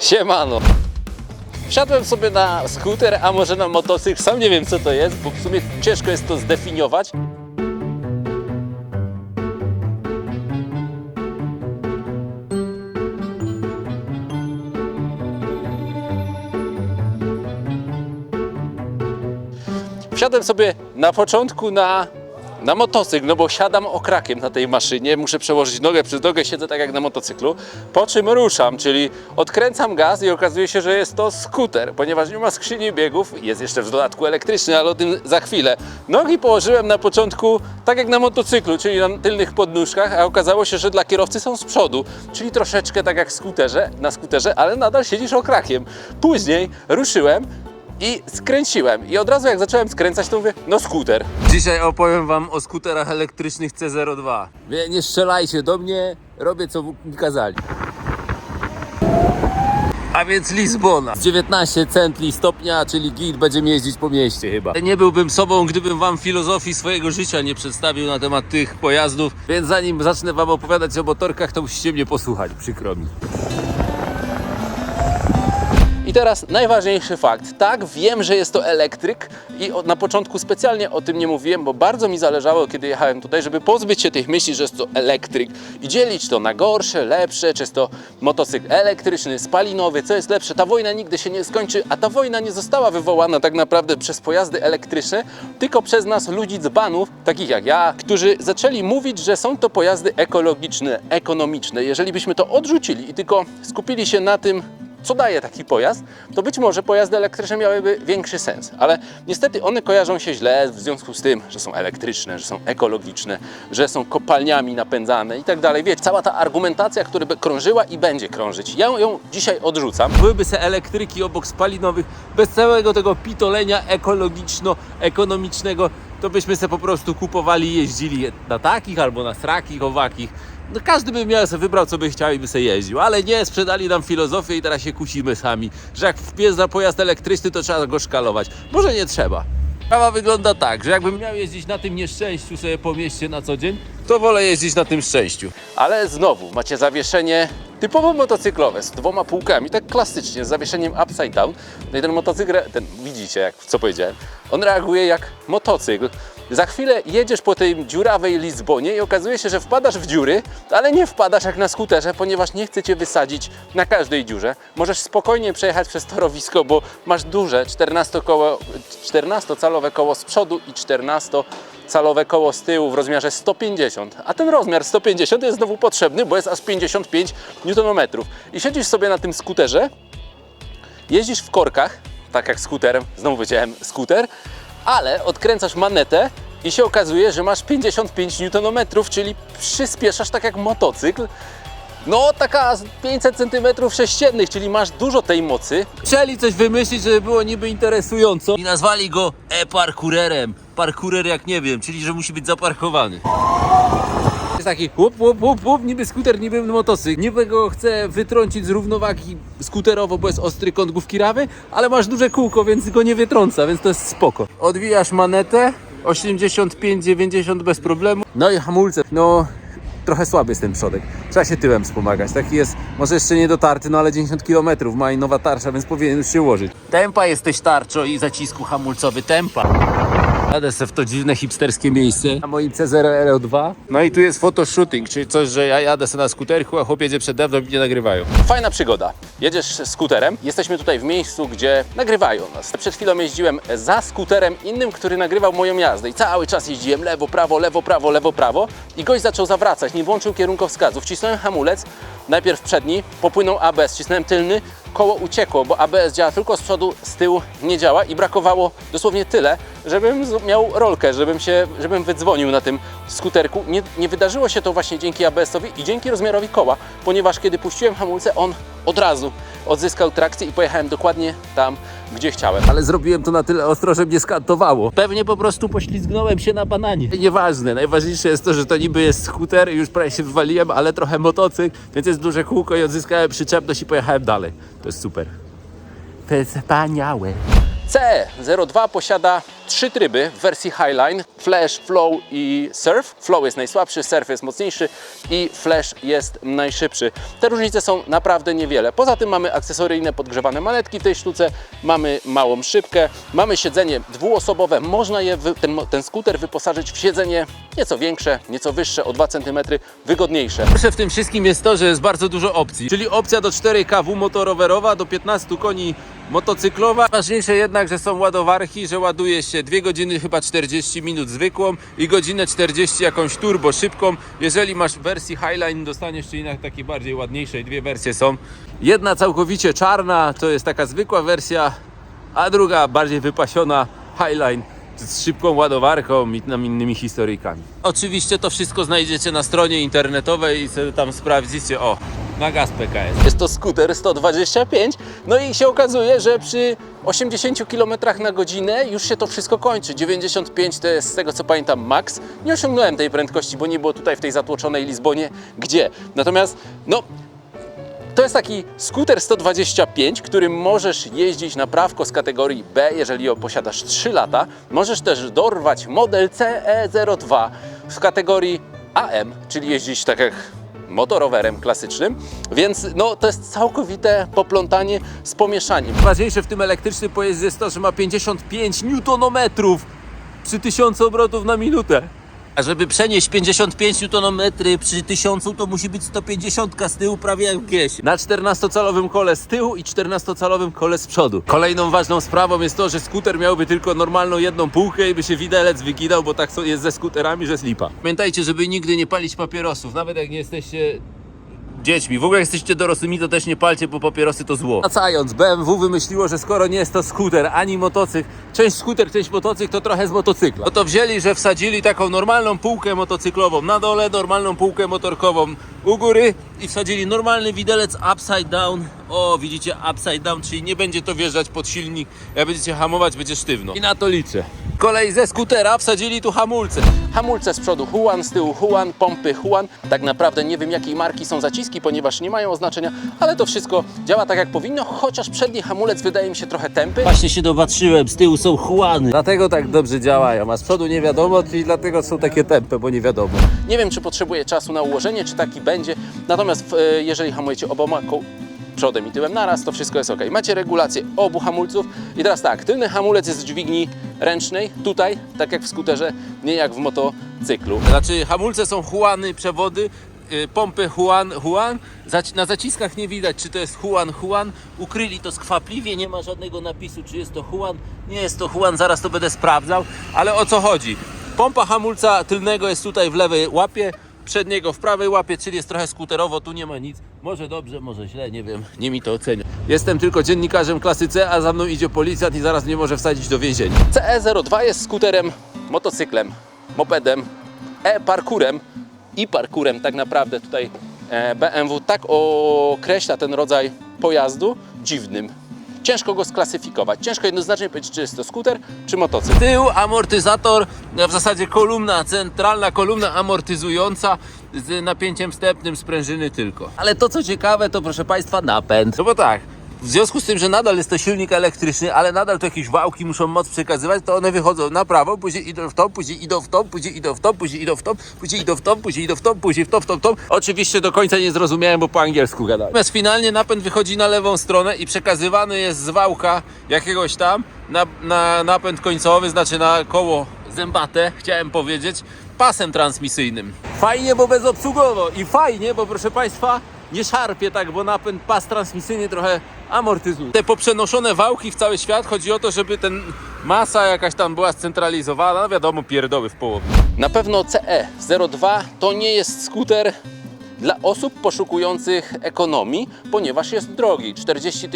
Siemano. Wsiadłem sobie na skuter, a może na motocykl. Sam nie wiem co to jest, bo w sumie ciężko jest to zdefiniować. Wsiadłem sobie na początku na, na motocykl, no bo siadam okrakiem na tej maszynie, muszę przełożyć nogę przez nogę, siedzę tak jak na motocyklu, po czym ruszam, czyli odkręcam gaz i okazuje się, że jest to skuter, ponieważ nie ma skrzyni biegów, jest jeszcze w dodatku elektryczny, ale o tym za chwilę. Nogi położyłem na początku tak jak na motocyklu, czyli na tylnych podnóżkach, a okazało się, że dla kierowcy są z przodu, czyli troszeczkę tak jak skuterze, na skuterze, ale nadal siedzisz okrakiem. Później ruszyłem, i skręciłem. I od razu jak zacząłem skręcać, to mówię, no skuter. Dzisiaj opowiem wam o skuterach elektrycznych C02. Wie, nie strzelajcie do mnie, robię co mi kazali. A więc Lizbona. 19 centli stopnia, czyli git będziemy jeździć po mieście chyba. Nie byłbym sobą, gdybym wam filozofii swojego życia nie przedstawił na temat tych pojazdów, więc zanim zacznę wam opowiadać o motorkach, to musicie mnie posłuchać, przykro mi. Teraz najważniejszy fakt. Tak, wiem, że jest to elektryk i na początku specjalnie o tym nie mówiłem, bo bardzo mi zależało, kiedy jechałem tutaj, żeby pozbyć się tych myśli, że jest to elektryk i dzielić to na gorsze, lepsze, czy jest to motocykl elektryczny, spalinowy, co jest lepsze. Ta wojna nigdy się nie skończy, a ta wojna nie została wywołana tak naprawdę przez pojazdy elektryczne, tylko przez nas ludzi dzbanów, takich jak ja, którzy zaczęli mówić, że są to pojazdy ekologiczne, ekonomiczne. Jeżeli byśmy to odrzucili i tylko skupili się na tym, co daje taki pojazd, to być może pojazdy elektryczne miałyby większy sens. Ale niestety one kojarzą się źle w związku z tym, że są elektryczne, że są ekologiczne, że są kopalniami napędzane i tak dalej. Wiecie, cała ta argumentacja, która by krążyła i będzie krążyć, ja ją dzisiaj odrzucam. Byłyby se elektryki obok spalinowych, bez całego tego pitolenia ekologiczno-ekonomicznego, to byśmy se po prostu kupowali jeździli na takich albo na srakich, owakich. No każdy by miał sobie wybrał, co by chciał i by sobie jeździł, ale nie, sprzedali nam filozofię i teraz się kusimy sami, że jak wpies za pojazd elektryczny, to trzeba go szkalować. Może nie trzeba. Sprawa wygląda tak, że jakbym miał jeździć na tym nieszczęściu sobie po mieście na co dzień, to wolę jeździć na tym szczęściu. Ale znowu macie zawieszenie typowo motocyklowe z dwoma półkami, tak klasycznie, z zawieszeniem upside down. No i ten motocykl, ten widzicie, jak co powiedziałem, on reaguje jak motocykl. Za chwilę jedziesz po tej dziurawej Lizbonie i okazuje się, że wpadasz w dziury, ale nie wpadasz jak na skuterze, ponieważ nie chce cię wysadzić na każdej dziurze. Możesz spokojnie przejechać przez torowisko, bo masz duże 14 koło, 14-calowe koło z przodu i 14 calowe koło z tyłu w rozmiarze 150, a ten rozmiar 150 jest znowu potrzebny, bo jest aż 55 Nm. I siedzisz sobie na tym skuterze, jeździsz w korkach, tak jak skuterem, znowu powiedziałem skuter, ale odkręcasz manetę i się okazuje, że masz 55 Nm, czyli przyspieszasz tak jak motocykl. No, taka z 500 cm sześciennych, czyli masz dużo tej mocy. Chcieli coś wymyślić, żeby było niby interesująco i nazwali go e-parkurerem. Parkurer jak nie wiem, czyli że musi być zaparkowany. Taki łup, łup, łup, łup, niby skuter, niby motocykl. Niby go chce wytrącić z równowagi skuterowo, bo jest ostry kąt główki rawy, ale masz duże kółko, więc go nie wytrąca, więc to jest spoko. Odwijasz manetę, 85-90 bez problemu. No i hamulce, no trochę słaby jest ten przodek. Trzeba się tyłem wspomagać. Taki jest, może jeszcze nie dotarty, no ale 90 km ma i nowa tarcza, więc powinien już się ułożyć. Tempa jesteś tarczo i zacisku hamulcowy tempa. Jadę se w to dziwne hipsterskie miejsce na moim C0RO2. No i tu jest photoshooting, czyli coś, że ja jadę sobie na skuterku, a chłop jedzie przede mną i mnie nagrywają. Fajna przygoda. Jedziesz skuterem, jesteśmy tutaj w miejscu, gdzie nagrywają nas. Przed chwilą jeździłem za skuterem innym, który nagrywał moją jazdę i cały czas jeździłem lewo, prawo, lewo, prawo, lewo, prawo i gość zaczął zawracać, nie włączył kierunkowskazu. Wcisnąłem hamulec, najpierw przedni, popłynął ABS, wcisnąłem tylny, koło uciekło, bo ABS działa tylko z przodu, z tyłu nie działa i brakowało dosłownie tyle, żebym miał rolkę, żebym się, żebym wydzwonił na tym skuterku. Nie, nie wydarzyło się to właśnie dzięki ABS-owi i dzięki rozmiarowi koła, ponieważ kiedy puściłem hamulce, on od razu odzyskał trakcję i pojechałem dokładnie tam, gdzie chciałem. Ale zrobiłem to na tyle ostro, że mnie skantowało. Pewnie po prostu poślizgnąłem się na bananie. Nieważne, najważniejsze jest to, że to niby jest skuter, już prawie się wywaliłem, ale trochę motocykl, więc jest duże kółko i odzyskałem przyczepność i pojechałem dalej. To jest super. To jest wspaniałe. C02 posiada trzy tryby w wersji Highline: Flash, Flow i Surf. Flow jest najsłabszy, Surf jest mocniejszy i Flash jest najszybszy. Te różnice są naprawdę niewiele. Poza tym mamy akcesoryjne podgrzewane manetki w tej sztuce, mamy małą szybkę, mamy siedzenie dwuosobowe. Można je, ten, ten skuter wyposażyć w siedzenie nieco większe, nieco wyższe, o 2 cm, wygodniejsze. Pierwsze w tym wszystkim jest to, że jest bardzo dużo opcji. Czyli opcja do 4 kW motorowerowa, do 15 koni motocyklowa. Ważniejsze jednak, że są ładowarki, że ładuje się 2 godziny chyba 40 minut zwykłą i godzinę 40 jakąś turbo szybką. Jeżeli masz w wersji Highline dostaniesz czy innej takiej bardziej ładniejszej, dwie wersje są. Jedna całkowicie czarna, to jest taka zwykła wersja, a druga bardziej wypasiona Highline z szybką ładowarką i tam innymi historyjkami. Oczywiście to wszystko znajdziecie na stronie internetowej i sobie tam sprawdzicie, o, na gaz PKS. Jest to skuter 125, no i się okazuje, że przy 80 km na godzinę już się to wszystko kończy. 95 to jest z tego co pamiętam max. Nie osiągnąłem tej prędkości, bo nie było tutaj w tej zatłoczonej Lizbonie gdzie. Natomiast no to jest taki skuter 125, którym możesz jeździć na prawko z kategorii B, jeżeli posiadasz 3 lata. Możesz też dorwać model CE02 w kategorii AM, czyli jeździć tak jak motorowerem klasycznym, więc no, to jest całkowite poplątanie z pomieszaniem. Ważniejsze w tym elektrycznym pojeździe jest to, że ma 55 Nm przy 1000 obrotów na minutę. A żeby przenieść 55 Nm przy 1000 to musi być 150 z tyłu prawie jak gdzieś. Na 14-calowym kole z tyłu i 14-calowym kole z przodu. Kolejną ważną sprawą jest to, że skuter miałby tylko normalną jedną półkę i by się widelec wyginał, bo tak jest ze skuterami, że jest lipa. Pamiętajcie, żeby nigdy nie palić papierosów, nawet jak nie jesteście dziećmi. W ogóle jesteście dorosłymi, to też nie palcie, bo papierosy to zło. Wracając, BMW wymyśliło, że skoro nie jest to skuter ani motocykl, część skuter, część motocykl, to trochę z motocykla. No to wzięli, że wsadzili taką normalną półkę motocyklową na dole, normalną półkę motorkową u góry i wsadzili normalny widelec upside down. O, widzicie, upside down, czyli nie będzie to wjeżdżać pod silnik. Jak będziecie hamować, będzie sztywno. I na to liczę. Kolej ze skutera wsadzili tu hamulce. Hamulce z przodu Huan, z tyłu Huan, pompy Huan. Tak naprawdę nie wiem jakiej marki są zaciski, ponieważ nie mają oznaczenia, ale to wszystko działa tak jak powinno, chociaż przedni hamulec wydaje mi się trochę tępy. Właśnie się dopatrzyłem, z tyłu są chłany. Dlatego tak dobrze działają, a z przodu nie wiadomo, czyli dlatego są takie tępe, bo nie wiadomo. Nie wiem, czy potrzebuje czasu na ułożenie, czy taki będzie. Natomiast e, jeżeli hamujecie oboma koł przodem i tyłem naraz, to wszystko jest ok. Macie regulację obu hamulców. I teraz tak, tylny hamulec jest z dźwigni ręcznej, tutaj, tak jak w skuterze, nie jak w motocyklu. Znaczy hamulce są Huany, przewody, y, pompy Huan. Zaci- Na zaciskach nie widać, czy to jest Huan, Huan. Ukryli to skwapliwie, nie ma żadnego napisu, czy jest to Huan. Nie jest to Huan, zaraz to będę sprawdzał. Ale o co chodzi? Pompa hamulca tylnego jest tutaj w lewej łapie, przedniego w prawej łapie, czyli jest trochę skuterowo, tu nie ma nic. Może dobrze, może źle, nie wiem, nie mi to ocenia. Jestem tylko dziennikarzem klasy C, a za mną idzie policjant i zaraz mnie może wsadzić do więzienia. CE02 jest skuterem, motocyklem, mopedem, e-parkurem i parkurem tak naprawdę tutaj e, BMW tak określa ten rodzaj pojazdu dziwnym. Ciężko go sklasyfikować, ciężko jednoznacznie powiedzieć, czy jest to skuter, czy motocykl. Tył, amortyzator, w zasadzie kolumna, centralna kolumna amortyzująca z napięciem wstępnym sprężyny tylko. Ale to co ciekawe, to proszę Państwa napęd. No bo tak, w związku z tym, że nadal jest to silnik elektryczny, ale nadal to jakieś wałki muszą moc przekazywać, to one wychodzą na prawo, później idą w tą, później idą w tą, później idą w tą, później idą w tą, później idą w tą, później idą w tą, później w tą, w tą, w tą. Oczywiście do końca nie zrozumiałem, bo po angielsku gadałem. Natomiast finalnie napęd wychodzi na lewą stronę i przekazywany jest z wałka jakiegoś tam na, na napęd końcowy, znaczy na koło zębate, chciałem powiedzieć, pasem transmisyjnym. Fajnie, bo bezobsługowo i fajnie, bo proszę Państwa, nie szarpie tak, bo napęd pas transmisyjny trochę amortyzuje. Te poprzenoszone wałki w cały świat, chodzi o to, żeby ten masa jakaś tam była scentralizowana, no wiadomo, pierdoły w połowie. Na pewno CE02 to nie jest skuter dla osób poszukujących ekonomii, ponieważ jest drogi. 40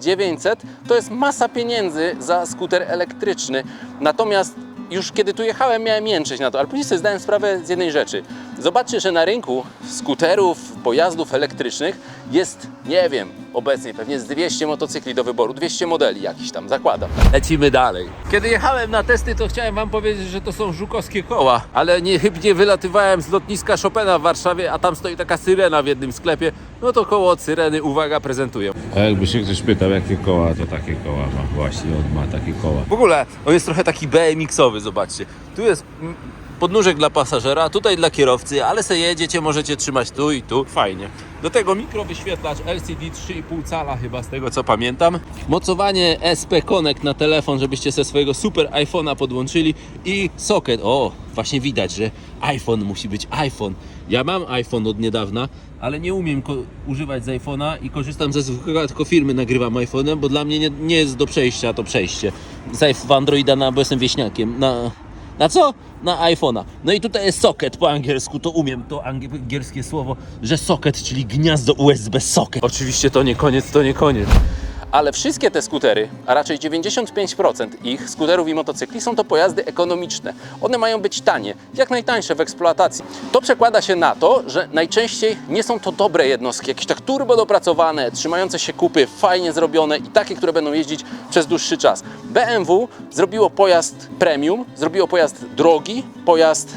900 to jest masa pieniędzy za skuter elektryczny. Natomiast już kiedy tu jechałem, miałem jęczeć na to, ale później sobie zdałem sprawę z jednej rzeczy. Zobaczcie, że na rynku skuterów, pojazdów elektrycznych jest, nie wiem, obecnie pewnie z 200 motocykli do wyboru, 200 modeli jakiś tam, zakładam. Lecimy dalej. Kiedy jechałem na testy, to chciałem wam powiedzieć, że to są żukowskie koła, ale niechybnie wylatywałem z lotniska Chopina w Warszawie, a tam stoi taka syrena w jednym sklepie. No to koło od syreny, uwaga, prezentuję. A jakby się ktoś pytał, jakie koła, to takie koła ma. Właśnie, on ma takie koła. W ogóle on jest trochę taki BMX-owy, zobaczcie. Tu jest podnóżek dla pasażera, tutaj dla kierowcy, ale se jedziecie, możecie trzymać tu i tu. Fajnie. Do tego mikrowyświetlacz LCD 3,5 cala chyba z tego co pamiętam. Mocowanie SP Connect na telefon, żebyście ze swojego super iPhone'a podłączyli i socket. O, właśnie widać, że iPhone musi być iPhone. Ja mam iPhone od niedawna, ale nie umiem używać z iPhone'a i korzystam ze zwykłego tylko firmy nagrywam iPhone'em, bo dla mnie nie, nie jest do przejścia to przejście. Z Androida na, bo jestem wieśniakiem, na, na co? Na iPhone'a. No i tutaj jest socket po angielsku, to umiem to angielskie słowo, że socket, czyli gniazdo USB socket. Oczywiście to nie koniec, to nie koniec. Ale wszystkie te skutery, a raczej 95% ich skuterów i motocykli są to pojazdy ekonomiczne. One mają być tanie, jak najtańsze w eksploatacji. To przekłada się na to, że najczęściej nie są to dobre jednostki, jakieś tak turbo dopracowane, trzymające się kupy, fajnie zrobione i takie, które będą jeździć przez dłuższy czas. BMW zrobiło pojazd premium, zrobiło pojazd drogi, pojazd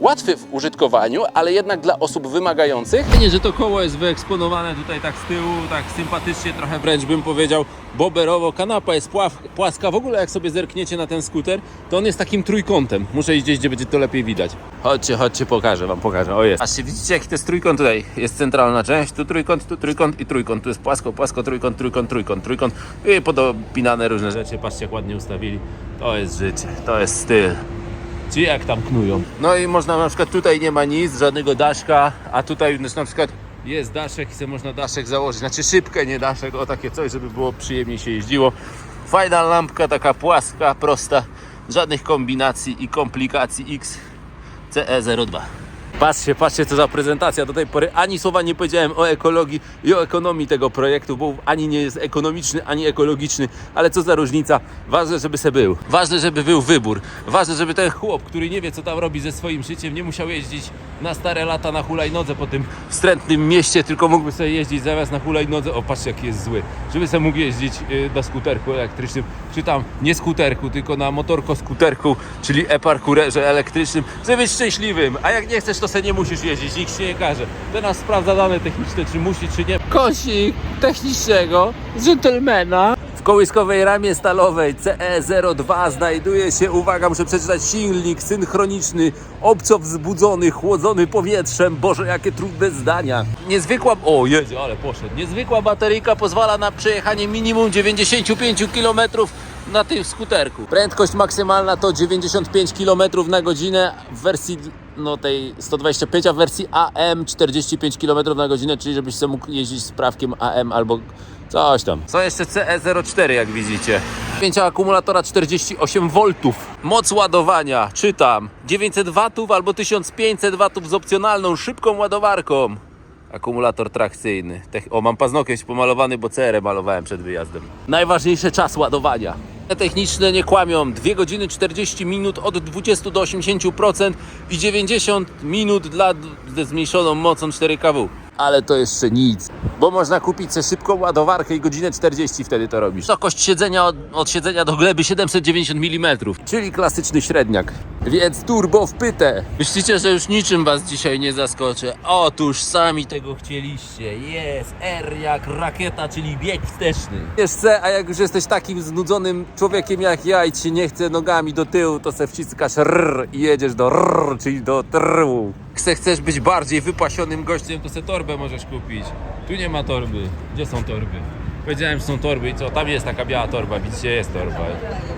łatwy w użytkowaniu, ale jednak dla osób wymagających Fajnie, że to koło jest wyeksponowane tutaj tak z tyłu, tak sympatycznie, trochę wręcz bym powiedział boberowo. Kanapa jest płaska. W ogóle jak sobie zerkniecie na ten skuter, to on jest takim trójkątem. Muszę iść gdzieś, gdzie będzie to lepiej widać. Chodźcie, chodźcie, pokażę wam, pokażę. O jest. Patrzcie, widzicie jaki to jest trójkąt tutaj? Jest centralna część, tu trójkąt, tu trójkąt i trójkąt. Tu jest płasko, płasko, trójkąt, trójkąt, trójkąt, trójkąt. I podopinane różne rzeczy. Patrzcie jak ładnie ustawili. To jest życie, to jest styl. Czy jak tam knują. No i można na przykład tutaj nie ma nic, żadnego daszka, a tutaj na przykład jest daszek i sobie można daszek założyć. Znaczy szybkę, nie daszek, o takie coś, żeby było przyjemniej się jeździło. Fajna lampka, taka płaska, prosta, żadnych kombinacji i komplikacji X CE02. Patrzcie, patrzcie co za prezentacja. Do tej pory ani słowa nie powiedziałem o ekologii i o ekonomii tego projektu, bo ani nie jest ekonomiczny, ani ekologiczny, ale co za różnica. Ważne, żeby se był. Ważne, żeby był wybór. Ważne, żeby ten chłop, który nie wie co tam robi ze swoim życiem, nie musiał jeździć na stare lata na hulajnodze po tym wstrętnym mieście, tylko mógłby sobie jeździć zamiast na hulajnodze. O, patrzcie jaki jest zły. Żeby sobie mógł jeździć y, na skuterku elektrycznym, czy tam nie skuterku, tylko na motorko skuterku, czyli e-parkurerze elektrycznym, żeby być szczęśliwym. A jak nie chcesz, to sobie nie musisz jeździć, nikt się nie każe. Teraz sprawdza dane techniczne, czy musi, czy nie. Kosik technicznego, dżentelmena. W kołyskowej ramie stalowej CE02 znajduje się, uwaga, muszę przeczytać, silnik synchroniczny, obco wzbudzony, chłodzony powietrzem. Boże, jakie trudne zdania. Niezwykła, o jedzie, ale poszedł. Niezwykła bateryjka pozwala na przejechanie minimum 95 km na tym skuterku. Prędkość maksymalna to 95 km na godzinę w wersji no tej 125, a w wersji AM 45 km na godzinę, czyli żebyś sobie mógł jeździć z prawkiem AM albo coś tam. Co jeszcze CE04 jak widzicie. Pięcia akumulatora 48 V. Moc ładowania, czytam, 900 W albo 1500 W z opcjonalną szybką ładowarką. Akumulator trakcyjny. O, mam paznokieć pomalowany, bo CR malowałem przed wyjazdem. Najważniejszy czas ładowania. Te Techniczne nie kłamią. 2 godziny 40 minut od 20 do 80% i 90 minut dla ze zmniejszoną mocą 4 kW. Ale to jeszcze nic, bo można kupić sobie szybką ładowarkę i godzinę 40 wtedy to robisz. Wysokość siedzenia od, od siedzenia do gleby 790 mm, czyli klasyczny średniak. Więc turbo w pytę. Myślicie, że już niczym was dzisiaj nie zaskoczę? Otóż sami tego chcieliście. Jest R jak rakieta, czyli bieg wsteczny. Wiesz C, a jak już jesteś takim znudzonym człowiekiem jak ja i ci nie chce nogami do tyłu, to se wciskasz R i jedziesz do R, czyli do trru. Chce, chcesz być bardziej wypasionym gościem, to se torbę możesz kupić. Tu nie ma torby. Gdzie są torby? Powiedziałem, że są torby i co? Tam jest taka biała torba, widzicie? Jest torba.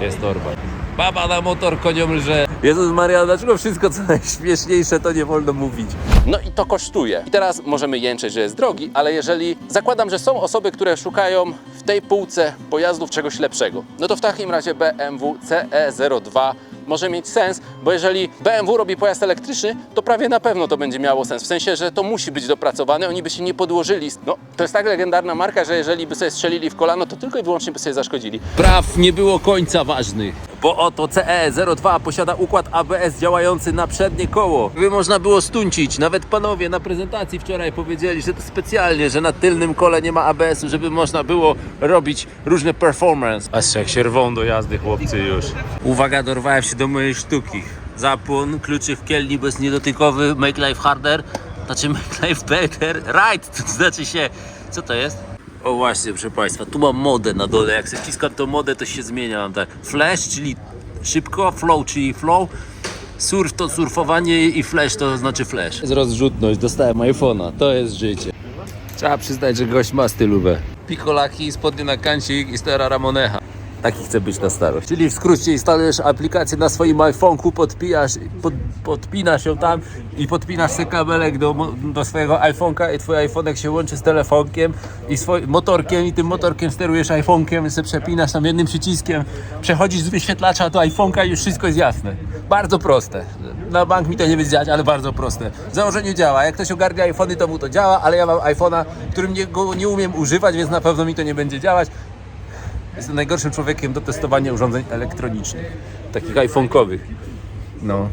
Jest torba. Baba na motor koniom lże. Jezus Maria, dlaczego wszystko co najśmieszniejsze to nie wolno mówić? No i to kosztuje. I teraz możemy jęczeć, że jest drogi, ale jeżeli zakładam, że są osoby, które szukają w tej półce pojazdów czegoś lepszego, no to w takim razie BMW CE02 może mieć sens, bo jeżeli BMW robi pojazd elektryczny, to prawie na pewno to będzie miało sens. W sensie, że to musi być dopracowane, oni by się nie podłożyli. No, to jest tak legendarna marka, że jeżeli by sobie strzelili w kolano, to tylko i wyłącznie by sobie zaszkodzili. Praw nie było końca ważnych. Bo oto CE02 posiada układ ABS działający na przednie koło. By można było stuncić. Nawet panowie na prezentacji wczoraj powiedzieli, że to specjalnie, że na tylnym kole nie ma ABS-u, żeby można było robić różne performance. Patrzcie jak się rwą do jazdy chłopcy już. Uwaga, dorwałem się do mojej sztuki. Zapłon, kluczy w kielni bezniedotykowy, make life harder. Znaczy make life better, right, to znaczy się, co to jest? O właśnie, proszę Państwa, tu mam modę na dole. Jak sobie wciskam tą modę, to się zmienia. Mam tak flash, czyli szybko, flow, czyli flow. Surf to surfowanie i flash to znaczy flash. Jest rozrzutność, dostałem iPhone'a, to jest życie. Trzeba przyznać, że gość ma stylówę. Pikolaki, spodnie na kancik i stara Ramonecha. Taki chce być na starość. Czyli w skrócie instalujesz aplikację na swoim iPhone'ku, podpijasz, pod, podpinasz ją tam i podpinasz sobie kabelek do, do swojego iPhone'ka i twój iPhone'ek się łączy z telefonkiem i swoim motorkiem i tym motorkiem sterujesz iPhone'kiem sobie przepinasz tam jednym przyciskiem, przechodzisz z wyświetlacza do iPhone'ka i już wszystko jest jasne. Bardzo proste. Na bank mi to nie będzie działać, ale bardzo proste. W założeniu działa. Jak ktoś ogarnia iPhony, to mu to działa, ale ja mam iPhone'a, którym nie, go nie umiem używać, więc na pewno mi to nie będzie działać. Jestem najgorszym człowiekiem do testowania urządzeń elektronicznych, takich iPhone'kowych. No.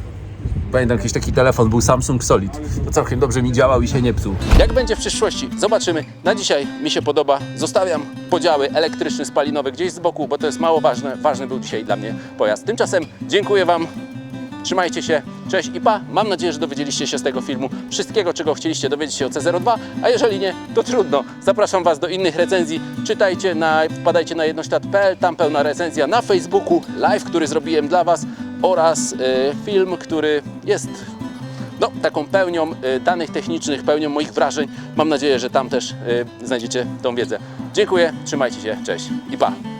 Pamiętam jakiś taki telefon, był Samsung Solid. To całkiem dobrze mi działał i się nie psuł. Jak będzie w przyszłości? Zobaczymy. Na dzisiaj mi się podoba. Zostawiam podziały elektryczny, spalinowy gdzieś z boku, bo to jest mało ważne. Ważny był dzisiaj dla mnie pojazd. Tymczasem dziękuję Wam. Trzymajcie się, cześć i pa. Mam nadzieję, że dowiedzieliście się z tego filmu wszystkiego, czego chcieliście dowiedzieć się o C02, a jeżeli nie, to trudno. Zapraszam Was do innych recenzji. Czytajcie, na, wpadajcie na jednoślat.pl, tam pełna recenzja na Facebooku, live, który zrobiłem dla Was oraz y, film, który jest no, taką pełnią y, danych technicznych, pełnią moich wrażeń. Mam nadzieję, że tam też y, znajdziecie tą wiedzę. Dziękuję, trzymajcie się, cześć i pa!